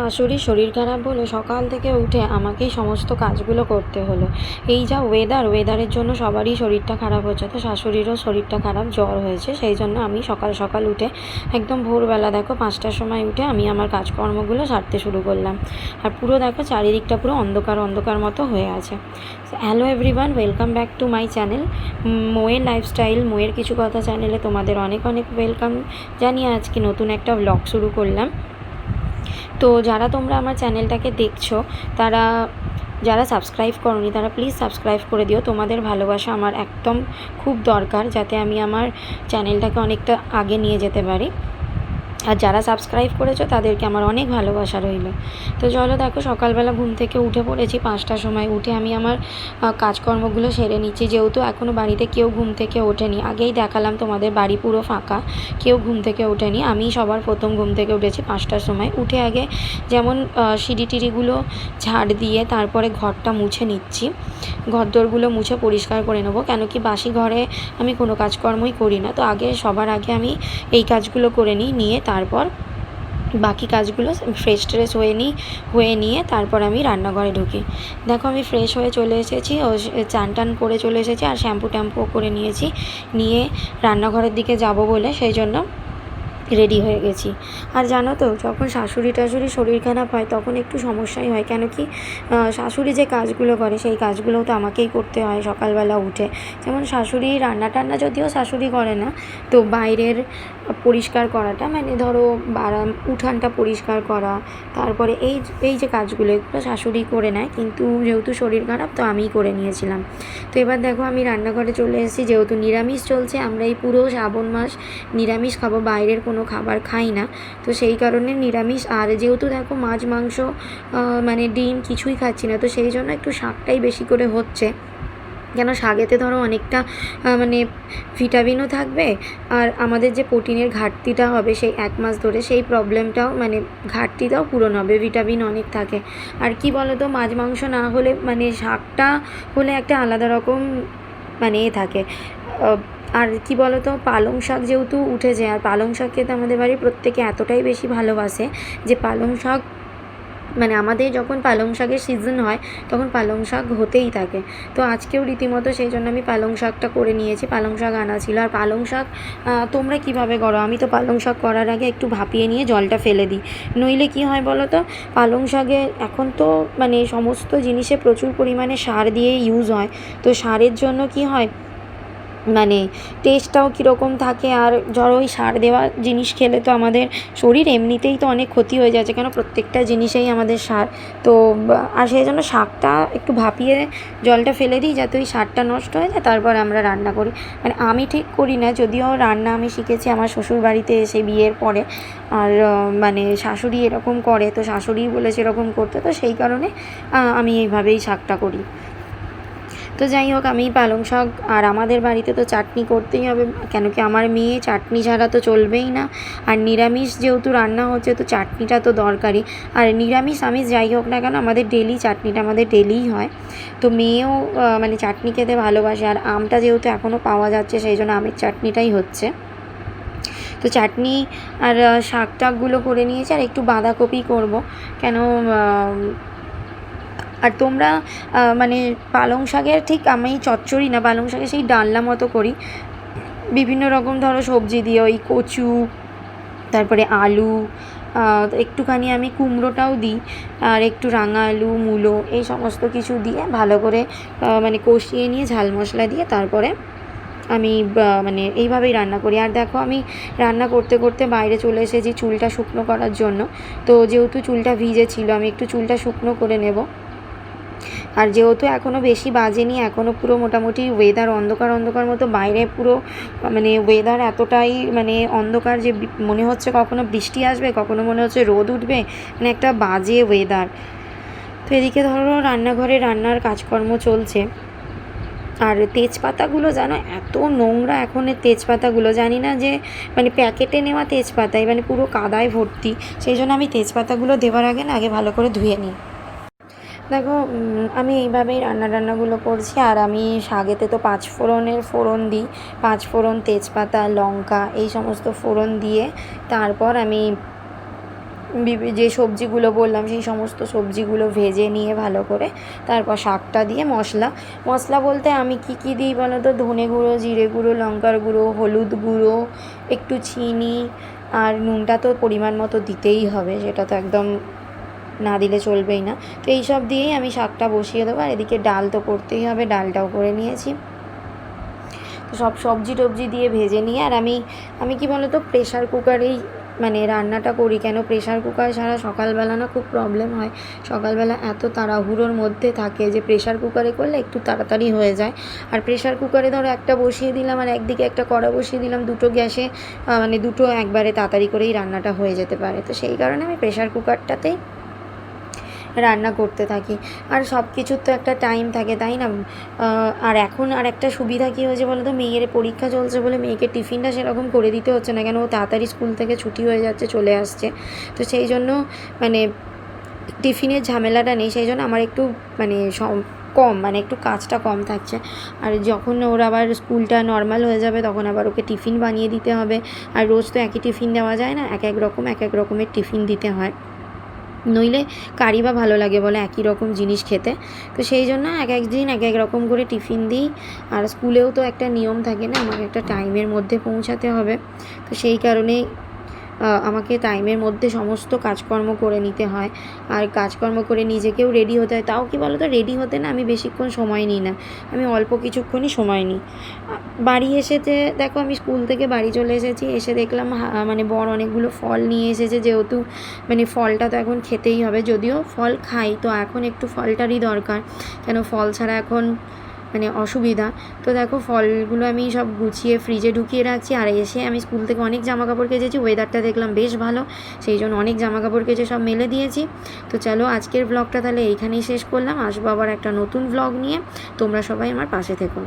শাশুড়ি শরীর খারাপ বলে সকাল থেকে উঠে আমাকেই সমস্ত কাজগুলো করতে হলো। এই যা ওয়েদার ওয়েদারের জন্য সবারই শরীরটা খারাপ হচ্ছে। তো শাশুড়িরও শরীরটা খারাপ, জ্বর হয়েছে। সেই জন্য আমি সকাল সকাল উঠে একদম ভোরবেলা দেখো পাঁচটার সময় উঠে আমি আমার কাজকর্মগুলো সারতে শুরু করলাম। আর পুরো দেখো চারিদিকটা পুরো অন্ধকার অন্ধকার মতো হয়ে আছে। Hello everyone welcome back to my channel মোয়ের lifestyle মোয়ের কিছু কথা চ্যানেলে তোমাদের অনেক অনেক ওয়েলকাম জানিয়ে আজকে নতুন একটা ব্লগ শুরু করলাম। তো যারা তোমরা আমার চ্যানেলটাকে দেখছ, তারা, যারা সাবস্ক্রাইব করনি, তারা প্লিজ সাবস্ক্রাইব করে দিও। তোমাদের ভালোবাসা আমার একদম খুব দরকার, যাতে আমি আমার চ্যানেলটাকে অনেকটা আগে নিয়ে যেতে পারি। আর যারা সাবস্ক্রাইব করেছ তাদেরকে আমার অনেক ভালোবাসা রইল। তো চলো দেখো, সকালবেলা ঘুম থেকে উঠে পড়েছি পাঁচটার সময়। উঠে আমি আমার কাজকর্মগুলো সেরে নিচ্ছি। যেহেতু এখনও বাড়িতে কেউ ঘুম থেকে ওঠেনি, আগেই দেখালাম তোমাদের বাড়ি পুরো ফাঁকা, কেউ ঘুম থেকে ওঠেনি। আমি সবার প্রথম ঘুম থেকে উঠেছি পাঁচটার সময়। উঠে আগে যেমন সিঁড়ি টিড়িগুলো ঝাড় দিয়ে তারপরে ঘরটা মুছে নিচ্ছি। ঘরদোরগুলো মুছে পরিষ্কার করে নেব, কেন কি বাসি ঘরে আমি কোনো কাজকর্মই করি না। তো আগে, সবার আগে আমি এই কাজগুলো করে নিই, নিয়ে তারপর বাকি কাজগুলো ফ্রেশ ট্রেশ হয়ে নিই হয়ে নিয়ে তারপর আমি রান্নাঘরে ঢুকি। দেখো আমি ফ্রেশ হয়ে চলে এসেছি, ও চান টান করে চলে এসেছি আর শ্যাম্পু ট্যাম্পুও করে নিয়েছি। নিয়ে রান্নাঘরের দিকে যাব বলে সেই জন্য রেডি হয়ে গেছি। আর জানো তো, যখন শাশুড়ি টাশুড়ি শরীর খারাপ হয় তখন একটু সমস্যাই হয়। কেন কি শাশুড়ি যে কাজগুলো করে সেই কাজগুলোও তো আমাকেই করতে হয় সকালবেলা উঠে। যেমন শাশুড়ি রান্না টান্না যদিও শাশুড়ি করে না, তো বাইরের পরিষ্কার করাটা মানে ধরো বারাম উঠানটা পরিষ্কার করা, তারপরে এই এই যে কাজগুলো, এগুলো শাশুড়ি করে নেয়, কিন্তু যেহেতু শরীর খারাপ, তো আমিই করে নিয়েছিলাম। তো এবার দেখো আমি রান্নাঘরে চলে এসেছি, যেহেতু নিরামিষ চলছে, আমরা এই পুরো শ্রাবণ মাস নিরামিষ খাব, বাইরের কোনো খাবার খাই না। তো সেই কারণে নিরামিষ, আর যেহেতু দেখো মাছ, মাংস মানে ডিম কিছুই খাচ্ছি না, তো সেই জন্য একটু শাকটাই বেশি করে হচ্ছে। কেন শাকেতে ধরো অনেকটা মানে ভিটামিনও থাকবে। আর আমাদের যে প্রোটিনের ঘাটতিটা হবে সেই এক মাস ধরে সেই প্রবলেমটাও মানে ঘাটতিটাও পূরণ হবে, ভিটামিন অনেক থাকে। আর কি বলো তো মাছ, মাংস না হলে মানে শাকটা হলে একটা আলাদা রকম মানে এ থাকে। আর কি বলো তো পালং শাক যেহেতু উঠেছে, আর পালং শাক খেতে আমাদের বাড়ির প্রত্যেকে এতটাই বেশি ভালোবাসে যে পালং শাক মানে আমাদের যখন পালং শাকের সিজন হয়, তখন পালং শাক হতেই থাকে। তো আজকেও রীতিমতো সেই জন্য আমি পালং শাকটা করে নিয়েছি। পালং শাক আনা ছিল। আর পালং শাক তোমরা কীভাবে করো? আমি তো পালং শাক করার আগে একটু ভাপিয়ে নিয়ে জলটা ফেলে দিই। নইলে কি হয় বলো তো পালং শাকে এখন তো মানে সমস্ত জিনিসে প্রচুর পরিমাণে সার দিয়ে ইউজ হয়। তো সারের জন্য কি হয়? মানে টেস্টটাও কীরকম থাকে আর ধরো ওই সার দেওয়া জিনিস খেলে তো আমাদের শরীর এমনিতেই তো অনেক ক্ষতি হয়ে যাচ্ছে, কেন প্রত্যেকটা জিনিসেই আমাদের সার। তো, আর সেই জন্য শাকটা একটু ভাপিয়ে জলটা ফেলে দিই যাতে ওই সারটা নষ্ট হয়ে যায়, তারপর আমরা রান্না করি। মানে আমি ঠিক করি না, যদিও রান্না আমি শিখেছি আমার শ্বশুর বাড়িতে এসে বিয়ের পরে। আর মানে শাশুড়ি এরকম করে, তো শাশুড়ি বলেছে এরকম করতে, তো সেই কারণে আমি এইভাবেই শাকটা করি। তো যাই হোক, আমি পালং শাক আর আমাদের বাড়িতে তো চাটনি করতেই হবে। কেন কি আমার মেয়ে চাটনি ছাড়া তো চলবেই না। আর নিরামিষ যেহেতু রান্না হচ্ছে, তো চাটনিটা তো দরকারি আর নিরামিষ, আমিষ যাই হোক না কেন, আমাদের ডেলি চাটনিটা আমাদের ডেলিই হয়। তো মেয়েও মানে চাটনি খেতে ভালোবাসে। আর আমটা যেহেতু এখনও পাওয়া যাচ্ছে, সেই জন্য আমের চাটনিটাই হচ্ছে। তো চাটনি আর শাক টাকগুলো করে নিয়েছি, আর একটু বাঁধাকপি করব। কেন আর তোমরা মানে পালং শাকের ঠিক আমি চচ্চড়ি না, পালং শাকের সেই ডালনা মতো করি। বিভিন্ন রকম ধরো সবজি দিয়ে ওই কচু, তারপরে আলু একটুখানি আমি কুমড়োটাও দিই, আর একটু রাঙা আলু, মূলো এই সমস্ত কিছু দিয়ে ভালো করে মানে কষিয়ে নিয়ে ঝাল মশলা দিয়ে তারপরে আমি মানে এইভাবেই রান্না করি। আর দেখো আমি রান্না করতে করতে বাইরে চলে এসেছি চুলটা শুকনো করার জন্য। তো যেহেতু চুলটা ভিজে ছিল আমি একটু চুলটা শুকনো করে নেব। আর যেহেতু এখনও বেশি বাজেনি এখনও পুরো মোটামুটি ওয়েদার অন্ধকার অন্ধকার মতো বাইরে পুরো মানে ওয়েদার এতটাই মানে অন্ধকার যে মনে হচ্ছে কখনো বৃষ্টি আসবে, কখনো মনে হচ্ছে রোদ উঠবে মানে একটা বাজে ওয়েদার তো এদিকে ধরো রান্নাঘরে রান্নার কাজকর্ম চলছে। আর তেজপাতাগুলো জানো, এত নোংরা এখন এর তেজপাতাগুলো। জানি না যে মানে প্যাকেটে নেওয়া তেজপাতাই মানে পুরো কাদায় ভর্তি। সেই জন্য আমি তেজপাতাগুলো দেওয়ার আগে না, আগে ভালো করে ধুয়ে নিই। দেখো আমি এইভাবেই রান্না টান্নাগুলো করছি, আর আমি শাকেতে তো পাঁচ ফোড়নের ফোড়ন দিই। পাঁচ ফোড়ন তেজপাতা, লঙ্কা, এই সমস্ত ফোড়ন দিয়ে তারপর আমি যে সবজিগুলো বললাম, সেই সমস্ত সবজিগুলো ভেজে নিয়ে ভালো করে তারপর শাকটা দিয়ে মশলা। মশলা বলতে আমি কি কি দিই বলো তো? ধনে গুঁড়ো, জিরে গুঁড়ো, লঙ্কার গুঁড়ো, হলুদ গুঁড়ো, একটু চিনি, আর নুনটা তো পরিমাণ মতো দিতেই হবে, সেটা তো একদম না দিলে চলবেই না। তো এই সব দিয়েই আমি শাকটা বসিয়ে দেবো। আর এদিকে ডাল তো করতেই হবে, ডালটাও করে নিয়েছি। তো সব সবজি টবজি দিয়ে ভেজে নিয়ে আর আমি আমি কি বলতো প্রেশার কুকারেই মানে রান্নাটা করি। কেন প্রেশার কুকার ছাড়া সকালবেলা না খুব প্রবলেম হয়। সকালবেলা এত তাড়াহুড়োর মধ্যে থাকে যে প্রেশার কুকারে করলে একটু তাড়াতাড়ি হয়ে যায়। আর প্রেশার কুকারে ধরো একটা বসিয়ে দিলাম আর একদিকে একটা কড়া বসিয়ে দিলাম, দুটো গ্যাসে মানে দুটো একবারে তাড়াতাড়ি করেই রান্নাটা হয়ে যেতে পারে। তো সেই কারণে আমি প্রেশার কুকারটাতেই রান্না করতে থাকি। আর সব কিছুর তো একটা টাইম থাকে, তাই না? আর এখন আর একটা সুবিধা কী হয়েছে বলো তো? মেয়ের পরীক্ষা চলছে বলে মেয়েকে টিফিনটা সেরকম করে দিতে হচ্ছে না কেন? ও তাড়াতাড়ি স্কুল থেকে ছুটি হয়ে যাচ্ছে, চলে আসছে। তো সেই জন্য মানে টিফিনের ঝামেলাটা নেই, সেই জন্য আমার একটু মানে কম মানে একটু কাজটা কম থাকছে। আর যখন ওর আবার স্কুলটা নর্মাল হয়ে যাবে, তখন আবার ওকে টিফিন বানিয়ে দিতে হবে। আর রোজ তো একই টিফিন দেওয়া যায় না, এক এক রকম, এক এক রকমের টিফিন দিতে হয়। নইলে কারি বা ভালো লাগে বলে একই রকম জিনিস খেতে। তো সেই জন্য এক এক দিন এক এক রকম করে টিফিন দিই। আর স্কুলেও তো একটা নিয়ম থাকে না, আমাকে একটা টাইমের মধ্যে পৌঁছাতে হবে। তো সেই কারণেই আমাকে টাইমের মধ্যে সমস্ত কাজকর্ম করে নিতে হয়। আর কাজকর্ম করে নিজেকেও রেডি হতে হয়। তাও কি বলো তো রেডি হতে না আমি বেশিক্ষণ সময় নিই না। আমি অল্প কিছুক্ষণই সময় নিই। বাড়ি এসেতে দেখো আমি স্কুল থেকে বাড়ি চলে এসেছি। এসে দেখলাম মানে বর অনেকগুলো ফল নিয়ে এসেছে যেহেতু মানে ফলটা তো এখন খেতেই হবে। যদিও ফল খাই, তো এখন একটু ফলটারই দরকার। কেন? ফল ছাড়া এখন মানে অসুবিধা। তো দেখো ফলগুলো আমি সব গুছিয়ে ফ্রিজে ঢুকিয়ে রাখছি আর এসে আমি স্কুল থেকে অনেক জামা কাপড় কেচেছি ওয়েদারটা দেখলাম বেশ ভালো, সেই জন্য অনেক জামা কাপড় কেচে সব মেলে দিয়েছি। তো চলো আজকের ব্লগটা তাহলে এইখানেই শেষ করলাম, আসব আবার একটা নতুন ব্লগ নিয়ে, তোমরা সবাই আমার পাশে থেকো।